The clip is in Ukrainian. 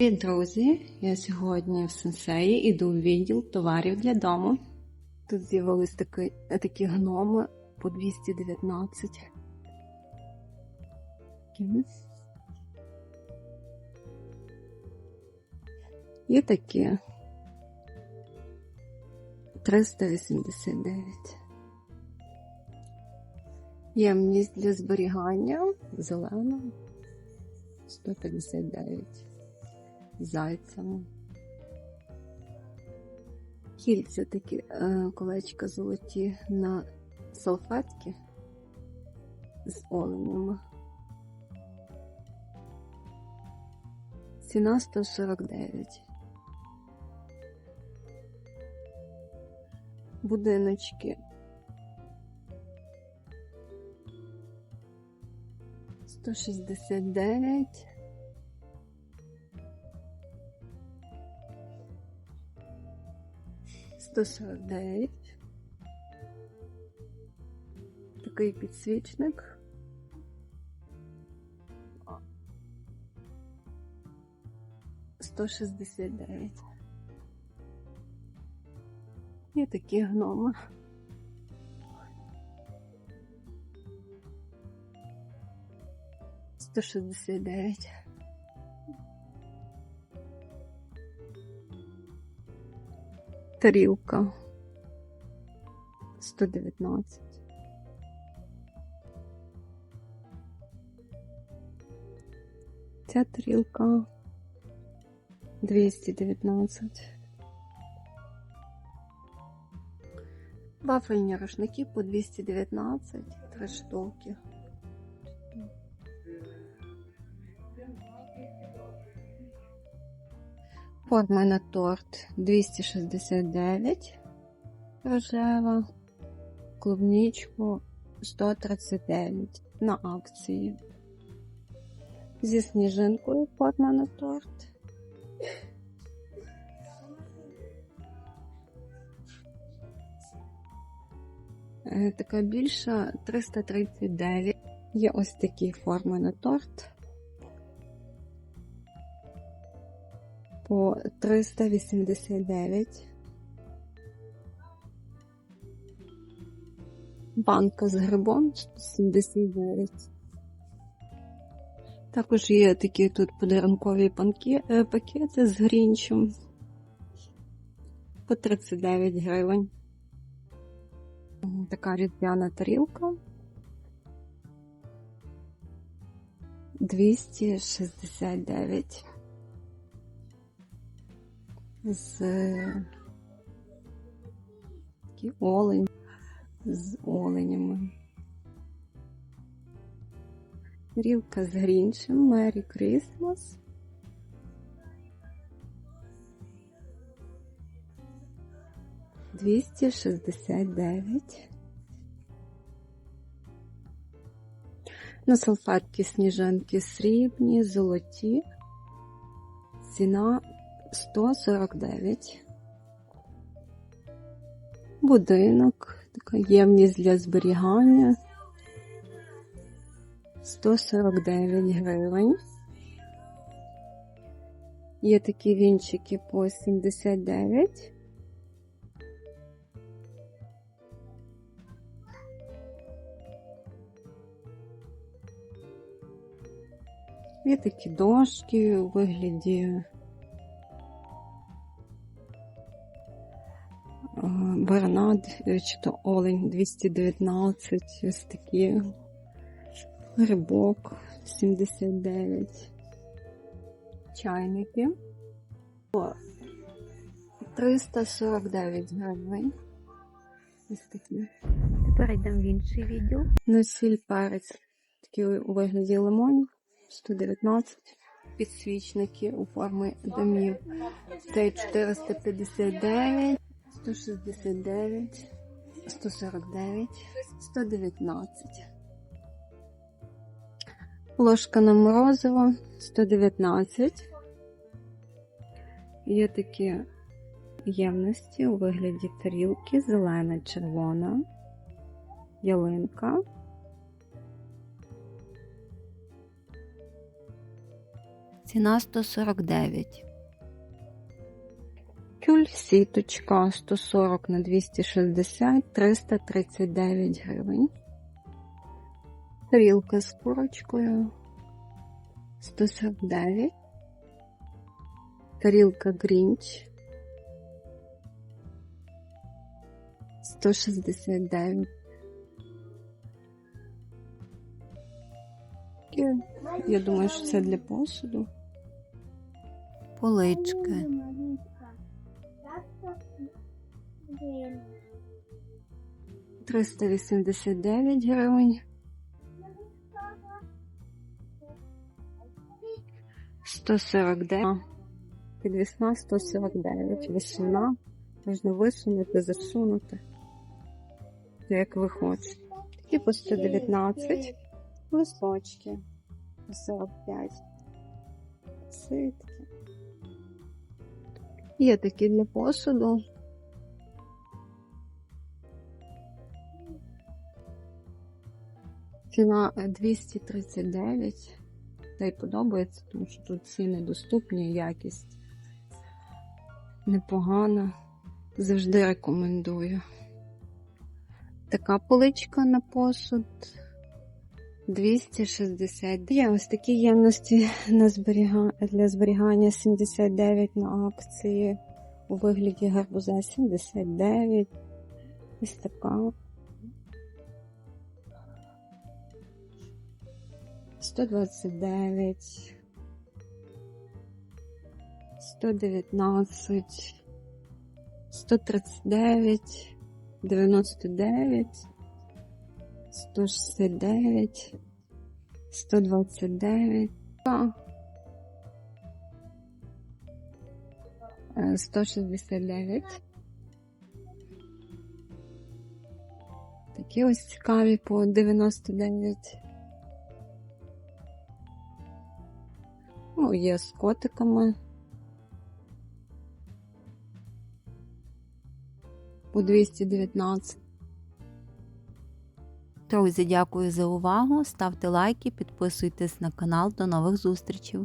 Привіт, друзі! Я сьогодні в сенсеї іду в відділ товарів для дому. Тут з'явились такі, такі гноми по 219. Такі. Є такі 389. Ємність для зберігання зелена 159 зайцями. Кільця такі е, колечка золоті на салфетки з оленями. Ціна 149. Будиночки. 169. Сто сорок дев'ять. Такий підсвічник. Сто шістдесят дев'ять. І такі гноми. Сто шістдесят дев'ять. Тарілка 119. Ця тарілка 219. Вафельні рушники по 219, три штуки. Форма на торт 269 рожева, клубничку 139 на акції. Зі сніжинкою форма на торт. Е, Така більша 339. Є ось такі форми на торт. По 389. Банка з грибом 179. Також є такі тут подарункові панки, е, пакети з грінчем по 39 гривень. Така різдвяна тарілка. 269 з олень з оленями. Рівка з гріншем Мері Крісмас. Двісті шістдесят дев'ять. На салфетки сніжинки срібні, золоті. Ціна 149. Будинок, така ємність для зберігання. 149 гривень. Є такі вінчики по 79. Є такі дошки у вигляді Бернад, чи то Олень 219, ось такі. Грибок 79. Чайники. 349 гривень. Ось такі. Тепер йдемо в інший відділ. Носіль перець. Такі у вигляді лимонів. 119. Підсвічники у формі домів. Цей 459. 169, 149, 119. Ложка на морозиво 119. Є такі ємності у вигляді тарілки, зелена, червона, ялинка. Ціна 149. Тюль сіточка 140 на 260, 339 гривень. Тарілка з курочкою 149. Тарілка Грінч 169. І Я думаю, що це для посуду. Полички. Thank 389 гривень. 149. Підвісна 149. Висуна. Можна висунути, засунути. Як ви хочете. Такі по 119. Листочки. По 45. Ситки. Є такі для посуду. Ціна е, 239. Та й подобається, тому що тут ціни доступні, якість непогана. Завжди рекомендую. Така поличка на посуд 260. Є ось такі ємності на зберіга... для зберігання 79 на акції у вигляді гарбуза 79. Ось така. 129, 119, 139, 99, 169, 129, та, е, 169. Такі ось цікаві по 99. Ну, є з котиками. У 219. Друзі, дякую за увагу. Ставте лайки, підписуйтесь на канал. До нових зустрічей.